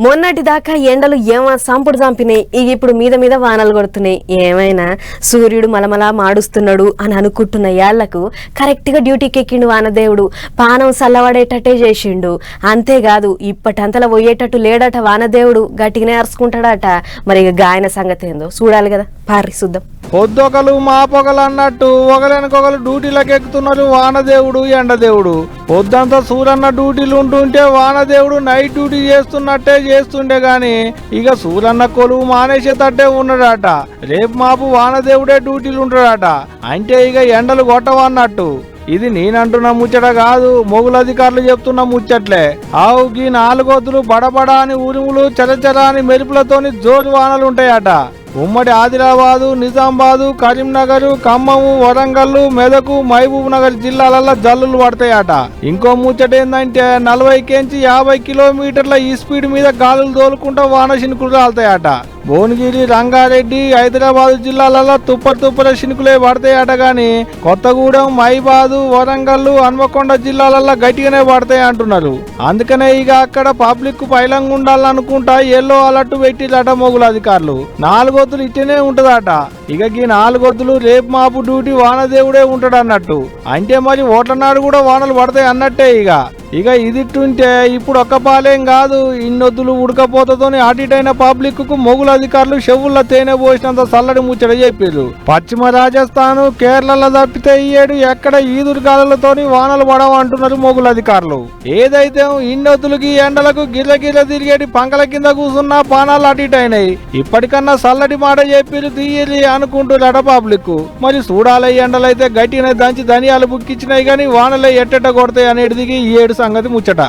మొన్నటి దాకా ఎండలు ఏమా సంపుడు చంపినాయి ఇక ఇప్పుడు మీద మీద వానలు కొడుతున్నాయి. ఏమైనా? సూర్యుడు మలమలా మాడుస్తున్నాడు అని అనుకుంటున్న యాళ్ళకు కరెక్ట్గా డ్యూటీకి ఎక్కిండు వానదేవుడు. పానం చల్లబడేటట్టే చేసిండు. అంతేకాదు ఇప్పటంతలా పోయేటట్టు లేడట వానదేవుడు గట్టిగానే అరుచుకుంటాడట. మరి ఇక గాయన సంగతి ఏందో చూడాలి కదా. పారి చూద్దాం. పొద్దొకలు మాపొగలు అన్నట్టు ఒకరినకొకరు డ్యూటీలకు ఎక్కుతున్నారు వానదేవుడు ఎండదేవుడు. పొద్దంతా సూరన్న డ్యూటీలు ఉంటుంటే వానదేవుడు నైట్ డ్యూటీ చేస్తున్నట్టే చేస్తుండే గాని ఇక సూరన్న కొలువు మానేసేటట్టే ఉన్నాడట. రేపు మాపు వానదేవుడే డ్యూటీలు ఉంటాడట అంటే ఇక ఎండలు కొట్టవన్నట్టు. ఇది నేనంటున్న ముచ్చట కాదు. మొగుల అధికారులు చెప్తున్న ముచ్చట్లే. ఆవు గీ నాలుగొద్దులు బడబడా అని ఉరుములు చరచర అని మెరుపులతోని జోరు వానలు ఉంటాయట ఉమ్మడి ఆదిలాబాదు నిజామాబాదు కరీంనగర్ ఖమ్మము వరంగల్ మెదకు మహబూబ్ నగర్ జిల్లాలలో జల్లులు పడతాయట. ఇంకో ముచ్చట ఏంటంటే నలభై కేంచి యాభై కిలోమీటర్ల ఈ స్పీడ్ మీద గాలులు తోలుకుంటా వాన చినుకులు రాలుతాయట. భువనగిరి రంగారెడ్డి హైదరాబాద్ జిల్లాలలో తుప్పర తుప్పర శినుకులే పడతాయట గాని కొత్తగూడెం మైబాదు వరంగల్ హన్మకొండ జిల్లాలలో గట్టిగానే పడతాయి అంటున్నారు. అందుకనే ఇక అక్కడ పబ్లిక్ పైలంగా ఉండాలనుకుంటా ఎల్లో అలర్ట్ పెట్టిరట మొగుల అధికారులు. నాలుగోతులు ఇట్టనే ఉంటదట. ఇక ఈ నాలుగొద్దులు రేపు మాపు డ్యూటీ వానదేవుడే ఉంటాడు అన్నట్టు అంటే మరి ఓట్ల నాడు కూడా వానలు పడతాయి అన్నట్టే ఇక. ఇక ఇదిట్టుంటే ఇప్పుడు ఒక్క పాలేం కాదు. ఇన్నొద్దులు ఉడకపోతతోని అటిటైన పబ్లిక్కు మొగుల అధికారులు చెవుల్లో తేనె పోసినంత చల్లడి ముచ్చట చెప్పారు పశ్చిమ రాజస్థాన్ కేరళలో తప్పితే ఈ ఏడు ఎక్కడ ఈదురు గాలతోని వానలు పడవ అంటున్నారు అధికారులు. ఏదైతే ఇన్నొద్దులకి ఎండలకు గిర్ర గిర్ర తిరిగేటి పంకల కింద కూసున్నా పానాలు అటిటైనాయి ఇప్పటికన్నా చల్లటి మాట చెప్పిరు తీయలి అనుకుంటున్నారట పబ్లిక్ మరి చూడాలి ఎండలైతే గట్టిన దంచి ధనియాలు బుక్కిచ్చినాయి కానీ వానలే ఎట్టెట్ట కొడతాయి అనేటిది ఈ ఏడు సంగతి ముచ్చట.